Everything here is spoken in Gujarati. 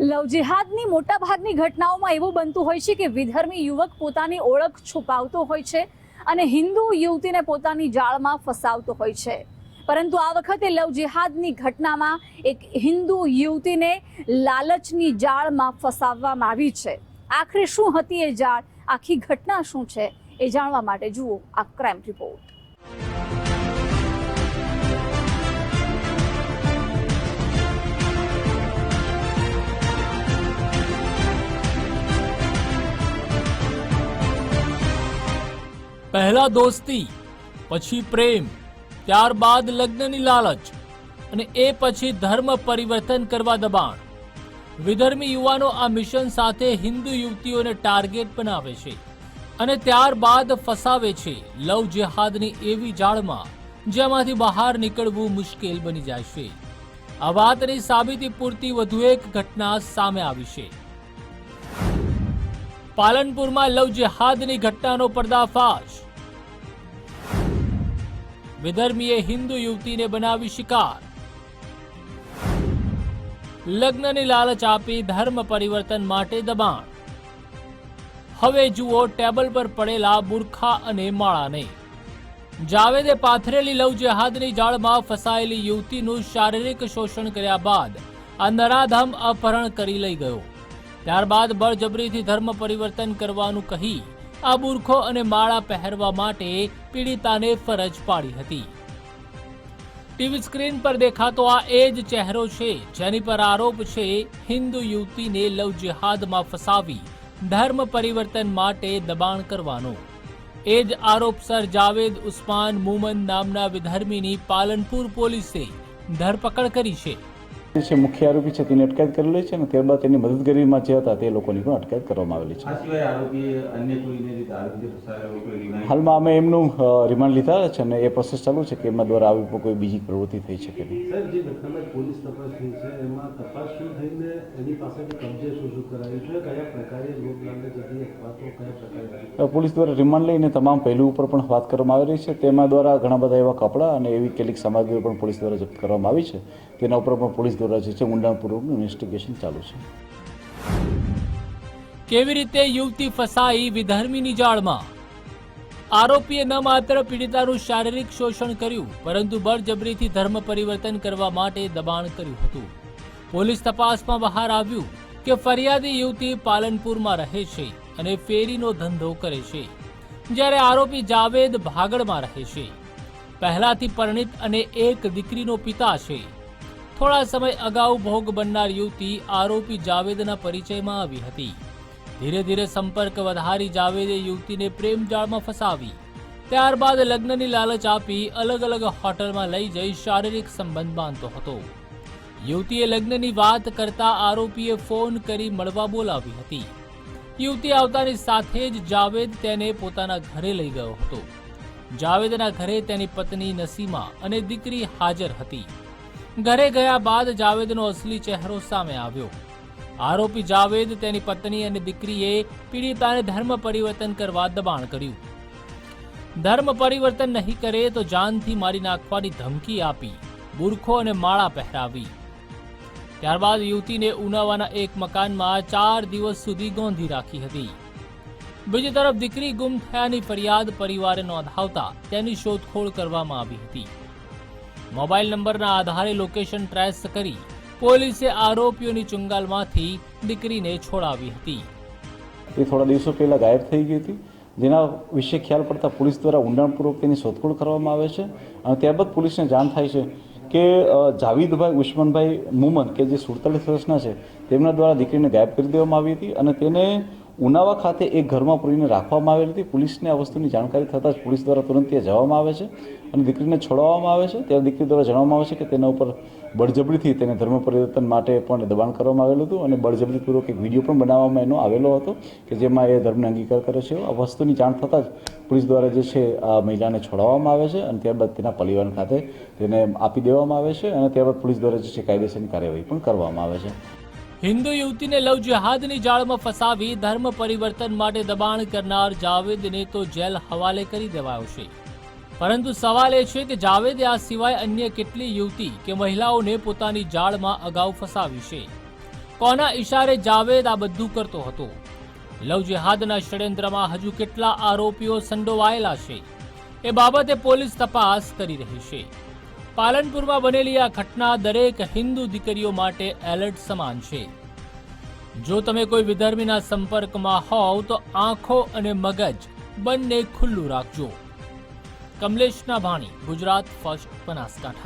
લવ જિહાદની મોટાભાગની ઘટનાઓમાં એવું બનતું હોય છે કે વિધર્મી યુવક પોતાની ઓળખ છુપાવતો હોય છે અને હિન્દુ યુવતીને પોતાની જાળમાં ફસાવતો હોય છે. પરંતુ આ વખતે લવ જિહાદની ઘટનામાં એક હિન્દુ યુવતીને લાલચની જાળમાં ફસાવવામાં આવી છે. આખરે શું હતી એ જાળ? આખી ઘટના શું છે? એ જાણવા માટે જુઓ આ ક્રાઇમ રિપોર્ટ. પહેલા દોસ્તી, પછી પ્રેમ, ત્યારબાદ લગ્નની લાલચ અને એ પછી ધર્મ પરિવર્તન કરવા દબાણ. વિધર્મી યુવાનો આ મિશન સાથે હિન્દુ યુવતીઓને ટાર્ગેટ બનાવે છે અને ત્યારબાદ ફસાવે છે લવ જેહાદની એવી જાળમાં જેમાંથી બહાર નીકળવું મુશ્કેલ બની જાય છે. આ વાતની સાબિતી પૂરતી વધુ એક ઘટના સામે આવી છે. પાલનપુરમાં લવ જેહાદની ઘટનાનો પર્દાફાશ. વિધર્મીએ હિન્દુ યુવતીને બનાવી શિકાર. લગ્નની લાલચ આપી ધર્મ પરિવર્તન માટે દબાણ. હવે જુઓ ટેબલ પર પડેલા બુરખા અને માળાને. જાવેદે પાથરેલી લવ જેહાદની જાળમાં ફસાયેલી યુવતીનું શારીરિક શોષણ કર્યા બાદ આ નરાધમ અપહરણ કરી લઈ ગયો. ત્યારબાદ બળજબરીથી ધર્મ પરિવર્તન કરવાનું કહી આ બુરખો અને માળા પહેરવા માટે પીડિતાને ફરજ પાડી હતી. ટીવી સ્ક્રીન પર દેખાતો આ એ જ ચહેરો છે, જેની પર આરોપ છે, હિન્દુ યુવતીને લવ જિહાદમાં ફસાવી ધર્મ પરિવર્તન માટે દબાણ કરવાનો. એ જ આરોપસર જાવેદ ઉસ્માન મુમન નામના વિધર્મીની પાલનપુર પોલીસે ધરપકડ કરી છે. જે છે મુખ્ય આરોપી છે તેની અટકાયત કરેલી છે અને ત્યારબાદ તેની મદદગીરીમાં જે હતા તે લોકોની પણ અટકાયત કરવામાં આવેલી છે. હાલમાં અમે એમનું રિમાન્ડ લીધા છે અને એ પ્રોસેસ ચાલુ છે કે એમના દ્વારા આવી કોઈ બીજી પ્રવૃત્તિ થઈ શકે નહીં. પોલીસ દ્વારા રિમાન્ડ લઈને તમામ પહેલું ઉપર પણ વાત કરવામાં આવી રહી છે. તેમાં દ્વારા ઘણા બધા એવા કપડાં અને એવી કેટલીક સામગ્રીઓ પણ પોલીસ દ્વારા જપ્ત કરવામાં આવી છે. તેના ઉપર પણ પોલીસ જે છે ઊંડાણપૂર્વકનું ઇન્વેસ્ટિગેશન ચાલુ છે. કેવી રીતે યુવતી ફસાઈ વિધર્મીની જાળમાં? આરોપીએ ન માત્ર પીડિતાનું શારીરિક શોષણ કર્યું, પરંતુ બળજબરીથી ધર્મ પરિવર્તન કરવા માટે દબાણ કર્યું હતું. પોલીસ તપાસમાં બહાર આવ્યું કે ફરિયાદી યુવતી પાલનપુરમાં રહે છે અને ફેરીનો ધંધો કરે છે, જ્યારે આરોપી જાવેદ ભાગડમાં રહે છે. પહેલાથી પરણિત અને એક દીકરીનો પિતા છે. થોડા સમય અગાઉ ભોગ બનનાર યુવતી આરોપી જાવેદના પરિચયમાં આવી હતી. ધીરે ધીરે સંપર્ક વધારી જાવેદે યુવતીને પ્રેમ જાળમાં ફસાવી. ત્યારબાદ લગ્નની લાલચ આપી અલગ અલગ હોટલમાં લઈ જઈ શારીરિક સંબંધ બાંધતો હતો. યુવતીએ લગ્નની વાત કરતા આરોપીએ ફોન કરી મળવા બોલાવી હતી. યુવતી આવતાની સાથે જ જાવેદ તેને પોતાના ઘરે લઈ ગયો હતો. જાવેદના ઘરે તેની પત્ની નસીમા અને દીકરી હાજર હતી. ઘરે ગયા બાદ જાવેદનો અસલી ચહેરો સામે આવ્યો. આરોપી જાવેદ તેની પત્ની અને દીકરીએ પીડિતાને ધર્મ પરિવર્તન કરવા દબાણ કર્યું. ધર્મ પરિવર્તન નહીં કરે તો જાનથી મારી નાખવાની ધમકી આપી, બુરખો અને માળા પહેરાવી. ત્યારબાદ યુવતીને ઉનાવાના એક મકાનમાં ચાર દિવસ સુધી ગોંધી રાખી હતી. બીજી તરફ દીકરી ગુમ થયાની ફરિયાદ પરિવારે નોંધાવતા તેની શોધખોળ કરવામાં આવી હતી. મોબાઈલ નંબરના આધારે લોકેશન ટ્રેસ કરી પોલીસે આરોપીઓની ચુંગાલમાંથી દીકરીને છોડાવી હતી. એ થોડા દિવસો પહેલાં ગાયબ થઈ ગઈ હતી. જેના વિશે ખ્યાલ પડતા પોલીસ દ્વારા ઊંડાણપૂર્વક તેની શોધખોળ કરવામાં આવે છે અને ત્યારબાદ પોલીસને જાણ થાય છે કે જાવીદભાઈ, ઉસ્માનભાઈ મુમન, કે જે સુડતાલીસ વર્ષના છે, તેમના દ્વારા દીકરીને ગાયબ કરી દેવામાં આવી હતી અને તેને ઉનાવા ખાતે એક ઘરમાં પૂરીને રાખવામાં આવેલી હતી. પોલીસને આ વસ્તુની જાણકારી થતાં જ પોલીસ દ્વારા તુરંત ત્યાં જવામાં આવે છે અને દીકરીને છોડાવવામાં આવે છે. ત્યારે દીકરી દ્વારા જણાવવામાં આવે છે કે તેના ઉપર બળજબરીથી તેને ધર્મ પરિવર્તન માટે પણ દબાણ કરવામાં આવેલું હતું અને બળજબરીપૂર્વક એક વીડિયો પણ બનાવવામાં એનો આવેલો હતો કે જેમાં એ ધર્મને અંગીકાર કરે છે. આ વસ્તુની જાણ થતાં જ પોલીસ દ્વારા જે છે આ મહિલાને છોડાવવામાં આવે છે અને ત્યારબાદ તેના પરિવાર ખાતે તેને આપી દેવામાં આવે છે અને ત્યારબાદ પોલીસ દ્વારા જે છે કાયદેસરની કાર્યવાહી પણ કરવામાં આવે છે. હિન્દુ યુવતીને લવ જેહાદની જાળમાં ફસાવી ધર્મ પરિવર્તન માટે દબાણ કરનાર જાવેદને તો જેલ હવાલે કરી દેવાયો છે. પરંતુ સવાલ એ છે કે જાવેદે આ સિવાય અન્ય કેટલી યુવતી કે મહિલાઓને પોતાની જાળમાં અગાઉ ફસાવી છે? કોના ઈશારે જાવેદ આ બધું કરતો હતો? લવ જેહાદના ષડયંત્રમાં હજુ કેટલા આરોપીઓ સંડોવાયેલા છે? એ બાબતે પોલીસ તપાસ કરી રહી છે. પાલનપુરમાં બનેલી આ ઘટના દરેક હિન્દુ દીકરીઓ માટે એલર્ટ સમાન છે. જો તમે કોઈ વિધર્મીના સંપર્કમાં હોવ, તો આંખો અને મગજ બંને ખુલ્લું રાખજો. કમલેશ નાભાણી ગુજરાત ફર્સ્ટ બનાસકાંઠા.